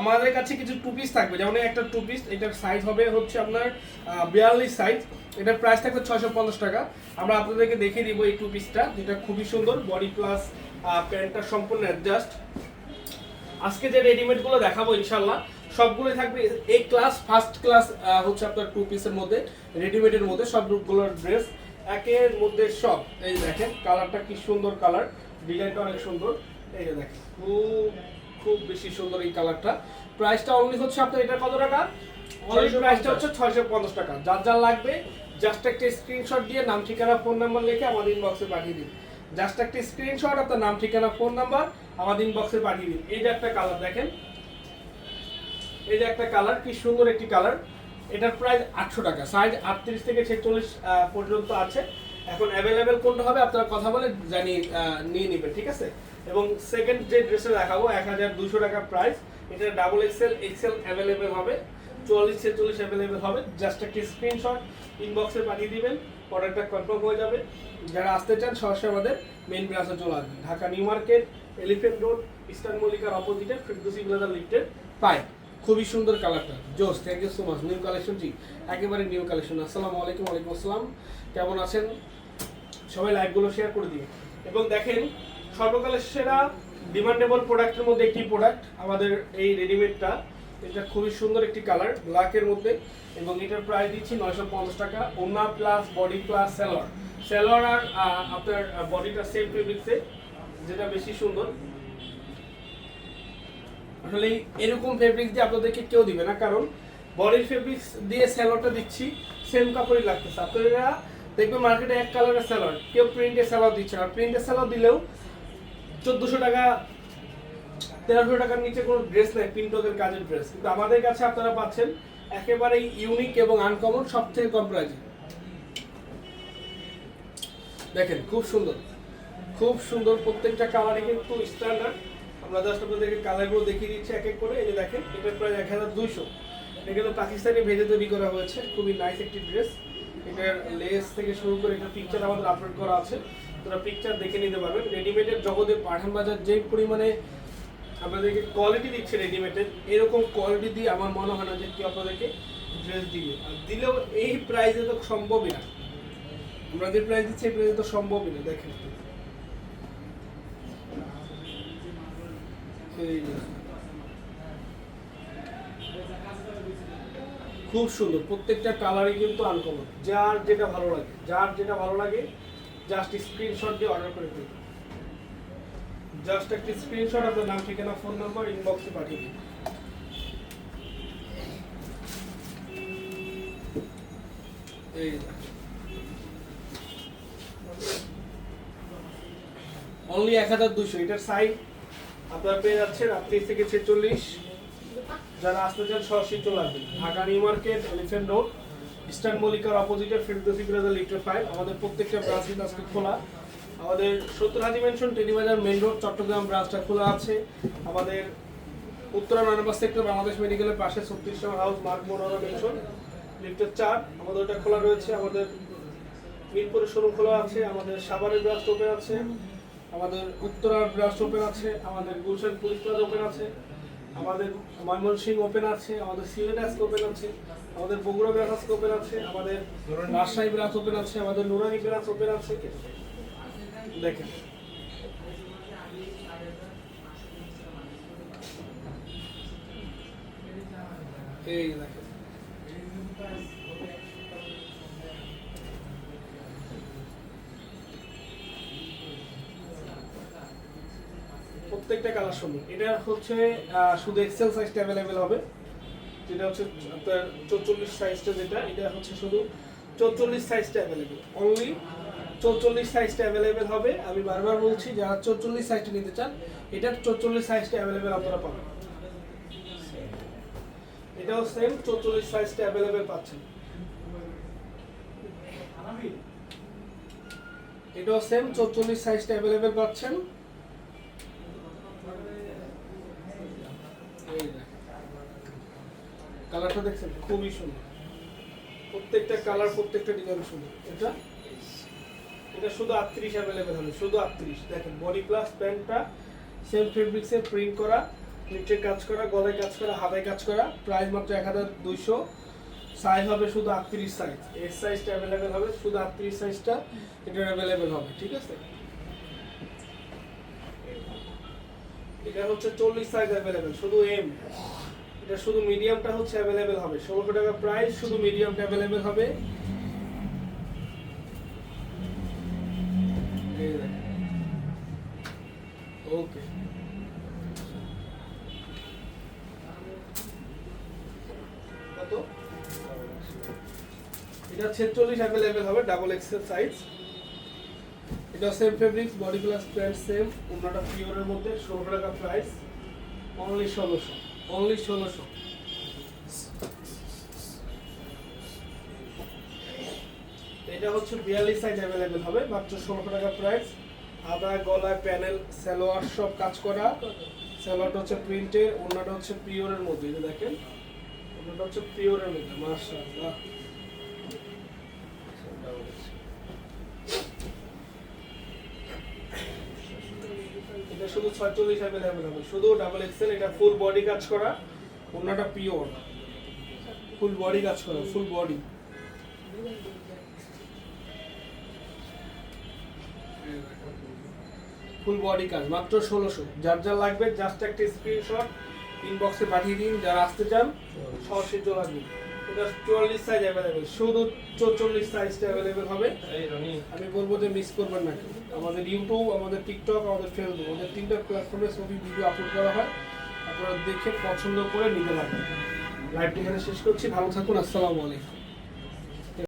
আমাদের কাছে কিছু টু পিস থাকবে। যেমন একটা টু পিস এটার সাইজ হবে হচ্ছে আপনার বিয়াল্লিশ সাইজ এটার প্রাইস থাকবে ছয়শো পঞ্চাশ টাকা। আমরা আপনাদেরকে দেখিয়ে দিব এই টু পিসটা যেটা খুবই সুন্দর। বডি প্লাস প্যান্টটা সম্পূর্ণ অ্যাডজাস্ট আজকে যে রেডিমেডগুলো দেখাবো ইনশাল্লাহ সবগুলোই থাকবে এ ক্লাস ফার্স্ট ক্লাস হচ্ছে আপনার টু পিসের মধ্যে রেডিমেডের মধ্যে সব সবগুলোর ড্রেস একের মধ্যে সব, এই দেখেন কালারটা কি সুন্দর কালার ডিজাইনটা অনেক সুন্দর। এই দেখেন, খুব খুব বেশি সুন্দর এই কালারটা। প্রাইসটা অনলি হচ্ছে আপনার এটা কত টাকা? অনলি প্রাইসটা হচ্ছে ছয়শো পঞ্চাশ টাকা। যার যার লাগবে জাস্ট একটা স্ক্রিনশট দিয়ে নাম ঠিকানা ফোন নাম্বার লিখে আমাদের ইনবক্সে পাঠিয়ে দিন। জাস্ট একটা স্ক্রিনশট আপনার নাম ঠিকানা ফোন নাম্বার আমাদের ইনবক্সে পাঠিয়ে দিন। এই যে একটা কালার দেখেন। এই যে একটা কালার কি সুন্দর একটি কালার এটার প্রাইস আটশো টাকা। সাইজ আটত্রিশ থেকে ছেচল্লিশ পর্যন্ত আছে। এখন অ্যাভেলেবেল কোনটা হবে আপনারা কথা বলে জানিয়ে নিয়ে নেবেন ঠিক আছে? এবং সেকেন্ড যে ড্রেসে দেখাবো, এক হাজার দুশো টাকা প্রাইস এটা ডাবল এক্সেল এক্সেল অ্যাভেলেবেল হবে, চুয়াল্লিশ ছেচল্লিশ অ্যাভেলেবেল হবে জাস্ট একটি স্ক্রিনশট ইনবক্সে পাঠিয়ে দিবেন অর্ডারটা কনফার্ম হয়ে যাবে। যারা আসতে চান, সরাসরি আমাদের মেন ব্রাঞ্চে চলে আসবেন। Dhaka New Market Elephant Road Eastern মল্লিকার অপোজিটে ফিরদোসি ব্লাজার লিফটের পায়। খুবই সুন্দর কালারটা জোস thank you so much new collection জি একেবারে নিউ কালেকশন আসসালামু আলাইকুম, ওয়ালাইকুম আসসালাম। কেমন আছেন? সবাই লাইভগুলো শেয়ার করে দিন। এবং দেখেন সর্বকালের সেরা ডিমান্ডেবল প্রোডাক্টের মধ্যে একটি প্রোডাক্ট আমাদের এই রেডিমেডটা এটা খুবই সুন্দর একটি কালার ব্ল্যাকের মধ্যে, এবং এটার প্রাইস দিচ্ছি নয়শো পঞ্চাশ টাকা। ওনা প্লাস বডি প্লাস সেলর সেলর আর আপনার বডিটা সেম ফেব্রিক্সে যেটা বেশি সুন্দর। আসলে এরকম ফেব্রিক্স দিয়ে আপনাদেরকে কেউ দিবে না, কারণ বডির ফেব্রিক্স দিয়ে স্যালোয়ারটা দিচ্ছি সেম কাপড়ই লাগতেছে। আপনারা দেখবেন মার্কেটে এক কালারের স্যালোয়ার কেউ প্রিন্টের স্যালোয়ার দিচ্ছে না। প্রিন্টের স্যালোয়ার দিলেও চোদ্দোশো টাকা, তেরোশো টাকার নিচে কোনো ড্রেস নেই প্রিন্টকের কাজের ড্রেস কিন্তু আমাদের কাছে আপনারা পাচ্ছেন একেবারেই ইউনিক এবং আনকমন সব থেকে কম প্রাইজে দেখেন, খুব সুন্দর। খুব সুন্দর প্রত্যেকটা কালারে কিন্তু স্ট্যান্ডার্ড আমরা জাস্ট আপনাদেরকে কালারগুলো দেখিয়ে দিচ্ছি এক এক করে। এই যে দেখেন, এটার প্রায় এক হাজার দুইশো। এটা কিন্তু পাকিস্তানি ভেজে তৈরি করা হয়েছে। খুবই নাইস একটি ড্রেস এটার লেস থেকে শুরু করে এটা পিকচার আমাদের আপলোড করা আছে। তোরা পিকচার দেখে নিতে পারবেন রেডিমেডের জগতে পাঠান বাজার যে পরিমাণে আপনাদেরকে কোয়ালিটি দিচ্ছে রেডিমেডের এরকম কোয়ালিটি দিয়ে আমার মনে হয় না যে কেউ আপনাদেরকে ড্রেস দিবে। আর দিলেও এই প্রাইসে তো সম্ভবই না। আমরা যে প্রাইস দিচ্ছি, এই প্রাইসে তো সম্ভবই না, দেখেন। এই খুব সুন্দর। প্রত্যেকটা কালারই কিন্তু আনকমন যার যেটা ভালো লাগে, যার যেটা ভালো লাগে জাস্ট স্ক্রিনশট দিয়ে অর্ডার করে দিন। জাস্ট একটা স্ক্রিনশট আপনার নাম, ঠিকানা ফোন নাম্বার ইনবক্সে পাঠিয়ে দিন। অনলি এক হাজার দুশো এটার সাইজ আপনারা পেয়ে যাচ্ছেন আটত্রিশ থেকে ছেচল্লিশ। যারা আসতে চান, সরাসরি চলে আসবেন। Dhaka new market elephant road eastern মল্লিকার অপোজিটে ফিরদোসি প্লাজা লিটার ফাইভ আমাদের প্রত্যেকটা ব্রাঞ্চ কিন্তু আজকে খোলা। আমাদের সত্তর Haji mansion Telibazar main road Chattogram ব্রাঞ্চটা খোলা আছে। আমাদের উত্তরা নানাবাস সেক্টর বাংলাদেশ মেডিকেলের পাশে ছত্রিশ নম্বর হাউস মার্ক মোড়া মেনশন লিফটের চার। আমাদের ওটা খোলা রয়েছে। আমাদের মিরপুরের শোরুম খোলা আছে। আমাদের সাভারের ব্রাঞ্চ ওপেন আছে। আমাদের উত্তরার ব্রাঞ্চ ওপেন আছে। আমাদের গুলশান পুলিশ প্লাজা ওপেন আছে। আমাদের ময়মনসিংহ ওপেন আছে, আমাদের সিলেট আজকে ওপেন আছে, আমাদের বগুড়া ব্রাঞ্চ আজকে ওপেন আছে, আমাদের রাজশাহী ব্রাঞ্চ ওপেন আছে, আমাদের নুরানি ব্রাঞ্চ ওপেন আছে। দেখেন। এই দেখেন। প্রত্যেকটা কালার সুন্দর এটা হচ্ছে শুধু এক্সেল সাইজটা অ্যাভেলেবেল হবে। যেটা হচ্ছে আপনার চৌচল্লিশ সাইজটা যেটা, এটা হচ্ছে শুধু চৌচল্লিশ সাইজটা অ্যাভেলেবেল অনলি চৌচল্লিশ সাইজটা অ্যাভেলেবেল হবে। আমি বারবার বলছি, যারা চৌচল্লিশ সাইজটা নিতে চান, এটার চৌচল্লিশ সাইজটা অ্যাভেলেবেল আপনারা পাবেন। এটাও সেম চৌচল্লিশ সাইজটা অ্যাভেলেবেল পাচ্ছেন। এটাও সেম চৌচল্লিশ সাইজটা অ্যাভেলেবেল পাচ্ছেন এই দেখেন। কালারটা দেখছেন? খুবই সুন্দর। প্রত্যেকটা কালার, প্রত্যেকটা ডিজাইন সুন্দর। এটা? এটা শুধু আটত্রিশ অ্যাভেলেবেল হবে, শুধু আটত্রিশ। দেখেন বডি প্লাস প্যান্টটা সেম ফেব্রিক্সে প্রিন্ট করা, নিচে কাজ করা, গলায় কাজ করা, হাতায় কাজ করা প্রাইস মাত্র এক হাজার দুইশো। সাইজ হবে শুধু আটত্রিশ সাইজ এর সাইজটা অ্যাভেলেবেল হবে, শুধু আটত্রিশ সাইজটা এটা অ্যাভেলেবেল হবে, ঠিক আছে? এটা হচ্ছে চল্লিশ সাইজ অ্যাভেলেবেল শুধু এম এটা শুধু মিডিয়ামটা হচ্ছে অ্যাভেলেবেল হবে। ষোলোশো টাকা প্রাইস শুধু মিডিয়ামটা অ্যাভেলেবেল হবে। ওকে কত? এটা ছেচল্লিশ অ্যাভেলেবেল হবে ডাবল এক্সেল সাইজ এটা same fabrics body plus pant same অন্যটা পিওরের মধ্যে ষোলো টাকা প্রাইস অনলি ষোলোশো। অনলি ষোলোশো এটা হচ্ছে বিয়াল্লিশ সাইজ অ্যাভেলেবেল হবে, মাত্র ষোলোশো টাকা প্রাইস আদা, গলায় প্যানেল সালোয়ার সব কাজ করা। সালোয়ারটা হচ্ছে প্রিন্টের অন্যটা হচ্ছে পিওরের মধ্যে, এটা দেখেন। অন্যটা হচ্ছে পিওরের মধ্যে, মাশাআল্লাহ এটা শুধু ছয়চল্লিশ অ্যাভেলেবেল হবে শুধু ডাবল এক্সেল এটা ফুল বডি কাজ করা অন্যটা পিওর ফুল বডি কাজ করা ফুল বডি ফুল বডি কাজ, মাত্র ষোলোশো। যার যার লাগবে জাস্ট একটা স্ক্রিনশট ইনবক্সে পাঠিয়ে দিন, যারা আসতে চান, সরাসরি চলে আসবেন। এটা চুয়াল্লিশ সাইজ অ্যাভেলেবেল শুধু চৌচল্লিশ সাইজটা অ্যাভেলেবেল হবে। আমি বলব যে মিস করবেন না আমাদের ইউটিউব আমাদের টিকটক আমাদের ফেসবুক আমাদের তিনটা প্ল্যাটফর্মে ছবি ভিডিও আপলোড করা হয়। আপনারা দেখে পছন্দ করে নিতে পারবেন। লাইভটি এখানে শেষ করছি। ভালো থাকুন। আসসালামু আলাইকুম।